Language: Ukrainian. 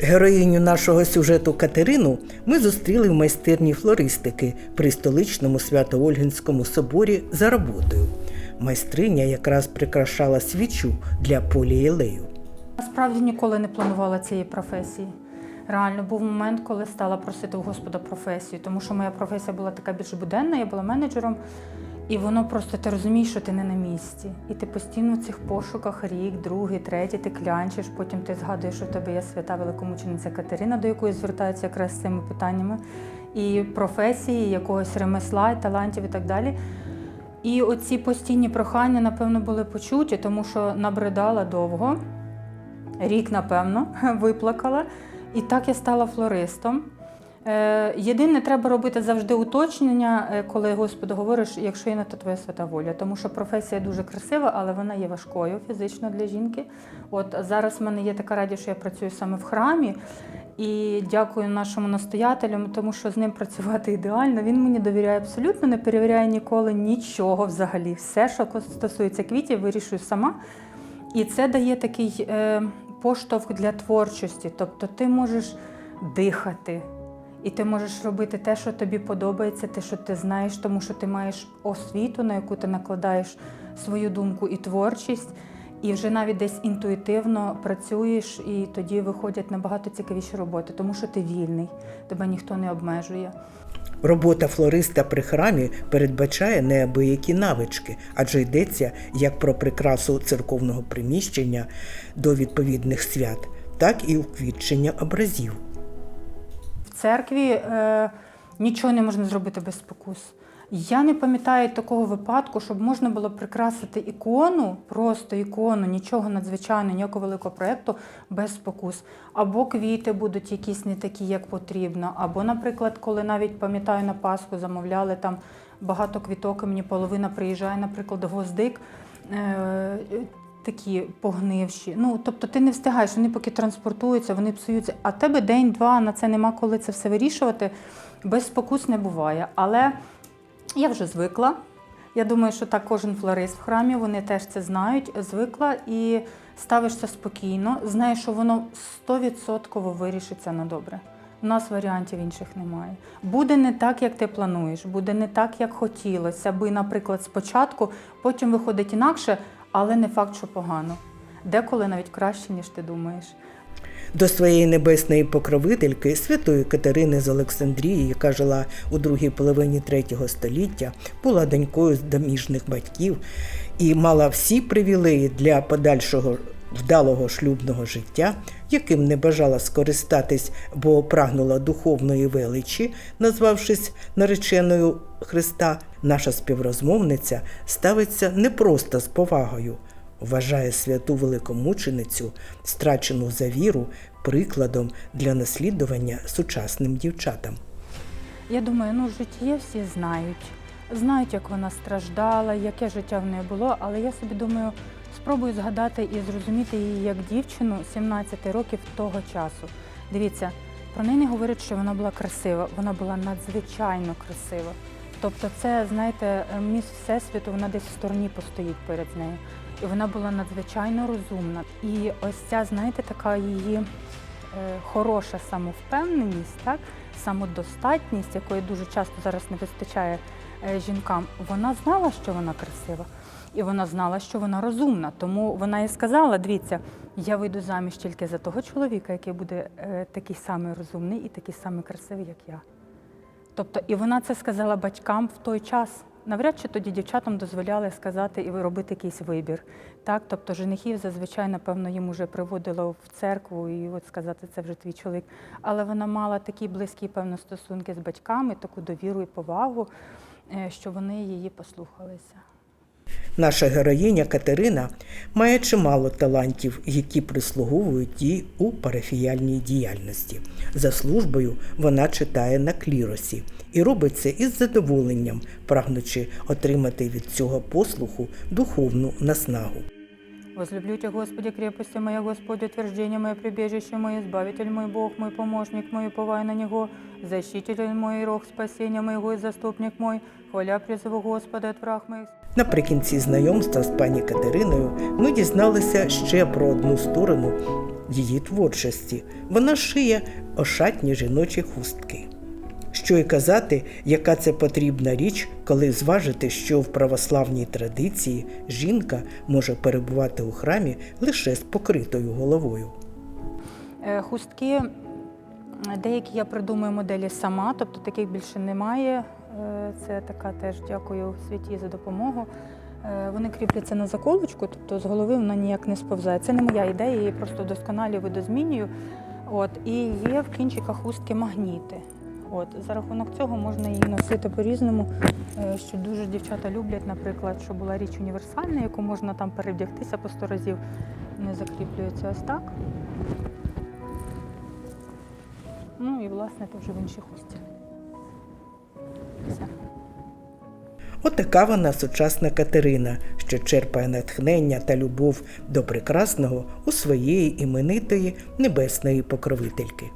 Героїню нашого сюжету Катерину ми зустріли в майстерні флористики при столичному Свято-Ольгінському соборі за роботою. Майстриня якраз прикрашала свічу для полієлею. Насправді ніколи не планувала цієї професії. Реально був момент, коли стала просити у Господа професію, тому що моя професія була така більш буденна, я була менеджером, і воно просто ти розумієш, що ти не на місці. І ти постійно в цих пошуках рік, другий, третій, ти клянчиш, потім ти згадуєш, що в тебе є свята великомучениця Катерина, до якої звертаються якраз з цими питаннями, і професії, і якогось ремесла, і талантів і так далі. І оці постійні прохання, напевно, були почуті, тому що набридала довго рік, напевно, виплакала. І так я стала флористом. Е, Єдине, треба робити завжди уточнення, е, коли Господу говориш, якщо є на то твоя свята воля. Тому що професія дуже красива, але вона є важкою фізично для жінки. От зараз в мене є така радість, що я працюю саме в храмі. І дякую нашому настоятелю, тому що з ним працювати ідеально. Він мені довіряє абсолютно, не перевіряє ніколи нічого взагалі. Все, що стосується квітів, вирішую сама. І це дає такий е, поштовх для творчості. Тобто ти можеш дихати, і ти можеш робити те, що тобі подобається, те, що ти знаєш, тому що ти маєш освіту, на яку ти накладаєш свою думку і творчість, і вже навіть десь інтуїтивно працюєш, і тоді виходять набагато цікавіші роботи, тому що ти вільний, тебе ніхто не обмежує. Робота флориста при храмі передбачає неабиякі навички, адже йдеться як про прикрасу церковного приміщення до відповідних свят, так і уквітчення образів. Церкві е, нічого не можна зробити без спокус. Я не пам'ятаю такого випадку, щоб можна було прикрасити ікону, просто ікону, нічого надзвичайного, ніякого великого проєкту без спокус. Або квіти будуть якісь не такі, як потрібно. Або, наприклад, коли навіть пам'ятаю на Пасху замовляли там багато квіток, і мені половина приїжджає, наприклад, гвоздик. Такі погнивші. Ну, тобто ти не встигаєш, вони поки транспортуються, вони псуються. А тебе день-два на це нема коли це все вирішувати. Без спокус не буває. Але я вже звикла. Я думаю, що так кожен флорист в храмі, вони теж це знають. Звикла і ставишся спокійно, знаєш, що воно 100% вирішиться на добре. У нас варіантів інших немає. Буде не так, як ти плануєш, буде не так, як хотілося би, наприклад, спочатку, потім виходить інакше, але не факт, що погано. Деколи навіть краще, ніж ти думаєш. До своєї небесної покровительки святої Катерини з Олександрії, яка жила у другій половині третього століття, була донькою з доміжних батьків і мала всі привілеї для подальшого вдалого шлюбного життя, яким не бажала скористатись, бо прагнула духовної величі, назвавшись нареченою Христа, наша співрозмовниця ставиться не просто з повагою, вважає святу великомученицю, страчену за віру, прикладом для наслідування сучасним дівчатам. Я думаю, ну життя всі знають. Знають, як вона страждала, яке життя в неї було, але я собі думаю, спробую згадати і зрозуміти її як дівчину 17 років того часу. Дивіться, про неї не говорять, що вона була красива, вона була надзвичайно красива. Тобто, це, знаєте, міс Всесвіту, вона десь в стороні постоїть перед нею. І вона була надзвичайно розумна. І ось ця, знаєте, така її е, хороша самовпевненість, так, самодостатність, якої дуже часто зараз не вистачає е, жінкам, вона знала, що вона красива, і вона знала, що вона розумна. Тому вона і сказала: дивіться, я вийду заміж тільки за того чоловіка, який буде е, такий самий розумний і такий самий красивий, як я. Тобто, і вона це сказала батькам в той час. Навряд чи тоді дівчатам дозволяли сказати і робити якийсь вибір. Так, тобто женихів зазвичай, напевно, їм уже приводило в церкву і от сказати, це вже твій чоловік. Але вона мала такі близькі, певно, стосунки з батьками, таку довіру і повагу, е, що вони її послухалися. Наша героїня Катерина має чимало талантів, які прислуговують їй у парафіяльній діяльності. За службою вона читає на кліросі і робить це із задоволенням, прагнучи отримати від цього послуху духовну наснагу. Возлюблю Тебя, Господи, крепости моя, Господи, утверждение мое, прибежище мое, Избавитель мой, Бог мой, помощник мой, уповай на Него, защититель мой, рог спасения моего и заступник мой, хваля призову Господа от враг моих. Наприкінці знайомства з пані Катериною ми дізналися ще про одну сторону її творчості. Вона шиє ошатні жіночі хустки. Що й казати, яка це потрібна річ, коли зважити, що в православній традиції жінка може перебувати у храмі лише з покритою головою. Е, Хустки, деякі я придумую моделі сама, тобто таких більше немає. Е, Це така теж дякую світі за допомогу. Е, Вони кріпляться на заколочку, тобто з голови вона ніяк не сповзає. Це не моя ідея, її просто вдосконалюю, видозмінюю. От, і є в кінчиках хустки магніти. От, за рахунок цього можна її носити по-різному, е, що дуже дівчата люблять, наприклад, що була річ універсальна, яку можна там перевдягтися по сто разів. Не закріплюється ось так. Ну і власне то вже в іншій хусті. Отака вона сучасна Катерина, що черпає натхнення та любов до прекрасного у своєї іменитої небесної покровительки.